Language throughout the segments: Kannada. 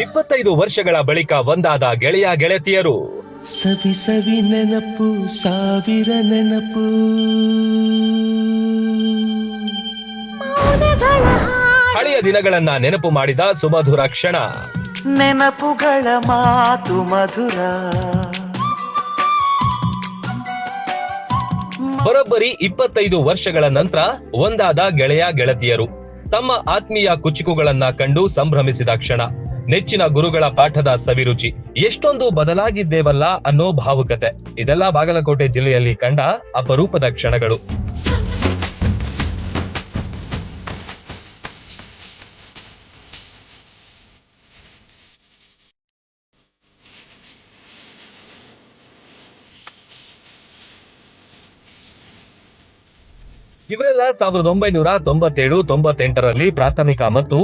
ಇಪ್ಪತ್ತೈದು ವರ್ಷಗಳ ಬಳಿಕ ಒಂದಾದ ಗೆಳೆಯ ಗೆಳತಿಯರು. ಸವಿ ಸವಿ ನೆನಪು ಸಾವಿರ ನೆನಪು. ಹಳೆಯ ದಿನಗಳನ್ನ ನೆನಪು ಮಾಡಿದ ಸುಮಧುರ ಕ್ಷಣ. ನೆನಪುಗಳ ಮಾತು ಮಧುರ. ಬರೋಬ್ಬರಿ ಇಪ್ಪತ್ತೈದು ವರ್ಷಗಳ ನಂತರ ಒಂದಾದ ಗೆಳೆಯ ಗೆಳತಿಯರು ತಮ್ಮ ಆತ್ಮೀಯ ಕುಚುಕುಗಳನ್ನ ಕಂಡು ಸಂಭ್ರಮಿಸಿದ ಕ್ಷಣ. ನೆಚ್ಚಿನ ಗುರುಗಳ ಪಾಠದ ಸವಿರುಚಿ. ಎಷ್ಟೊಂದು ಬದಲಾಗಿದ್ದೇವಲ್ಲ ಅನ್ನೋ ಭಾವುಕತೆ. ಇದೆಲ್ಲ ಬಾಗಲಕೋಟೆ ಜಿಲ್ಲೆಯಲ್ಲಿ ಕಂಡ ಅಪರೂಪದ ಕ್ಷಣಗಳು. ಇವರೆಲ್ಲ ಸಾವಿರದ ಒಂಬೈನೂರ ತೊಂಬತ್ತೇಳು ತೊಂಬತ್ತೆಂಟರಲ್ಲಿ ಪ್ರಾಥಮಿಕ ಮತ್ತು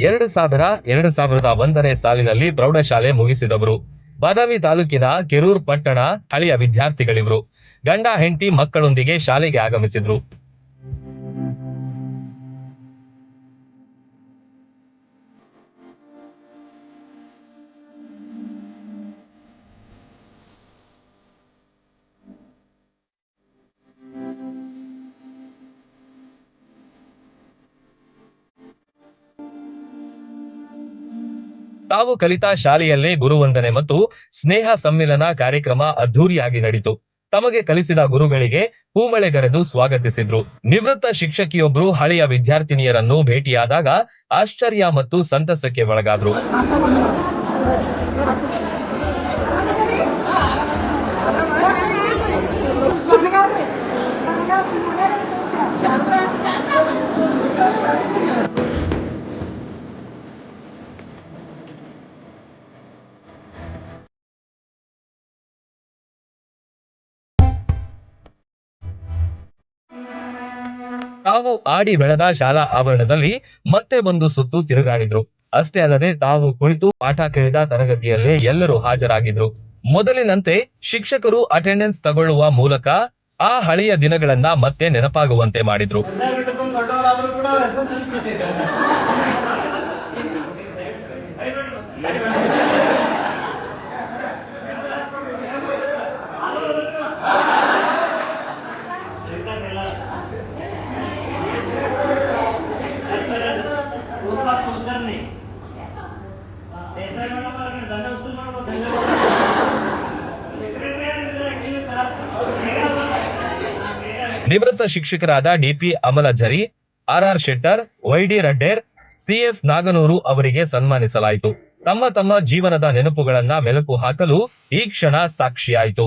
ಎರಡು ಸಾವಿರ, ಎರಡು ಸಾವಿರದ ಒಂದನೇ ಸಾಲಿನಲ್ಲಿ ಪ್ರೌಢಶಾಲೆ ಮುಗಿಸಿದವರು. ಬಾದಾಮಿ ತಾಲೂಕಿನ ಕೆರೂರ್ ಪಟ್ಟಣ ಹಳೆಯ ವಿದ್ಯಾರ್ಥಿಗಳಿವರು. ಗಂಡ, ಹೆಂಡತಿ ಮಕ್ಕಳೊಂದಿಗೆ ಶಾಲೆಗೆ ಆಗಮಿಸಿದ್ರು. ತಾವು ಕಲಿತ ಶಾಲೆಯಲ್ಲೇ ಗುರುವಂದನೆ ಮತ್ತು ಸ್ನೇಹ ಸಮ್ಮಿಲನ ಕಾರ್ಯಕ್ರಮ ಅದ್ಧೂರಿಯಾಗಿ ನಡೆಯಿತು ತಮಗೆ ಕಲಿಸಿದ ಗುರುಗಳಿಗೆ ಹೂಮಳೆಗರೆದು ಸ್ವಾಗತಿಸಿದ್ರು. ನಿವೃತ್ತ ಶಿಕ್ಷಕಿಯೊಬ್ರು ಹಳೆಯ ವಿದ್ಯಾರ್ಥಿನಿಯರನ್ನು ಭೇಟಿಯಾದಾಗ ಆಶ್ಚರ್ಯ ಮತ್ತು ಸಂತಸಕ್ಕೆ ಒಳಗಾದ್ರು. ತಾವು ಆಡಿ ಬೆಳೆದ ಶಾಲಾ ಆವರಣದಲ್ಲಿ ಮತ್ತೆ ಒಂದು ಸುತ್ತು ತಿರುಗಾಡಿದ್ರು. ಅಷ್ಟೇ ಅಲ್ಲದೆ ತಾವು ಕುಳಿತು ಪಾಠ ಕೇಳಿದ ತರಗತಿಯಲ್ಲೇ ಎಲ್ಲರೂ ಹಾಜರಾಗಿದ್ರು. ಮೊದಲಿನಂತೆ ಶಿಕ್ಷಕರು ಅಟೆಂಡೆನ್ಸ್ ತಗೊಳ್ಳುವ ಮೂಲಕ ಆ ಹಳೆಯ ದಿನಗಳನ್ನ ಮತ್ತೆ ನೆನಪಾಗುವಂತೆ ಮಾಡಿದ್ರು. ನಿವೃತ್ತ ಶಿಕ್ಷಕರಾದ D P Amalajari R R Shettar Y D Radder C S Naganur ಅವರಿಗೆ ಸನ್ಮಾನಿಸಲಾಯಿತು. ತಮ್ಮ ತಮ್ಮ ಜೀವನದ ನೆನಪುಗಳನ್ನ ಮೆಲುಕು ಹಾಕಲು ಈ ಕ್ಷಣ ಸಾಕ್ಷಿಯಾಯಿತು.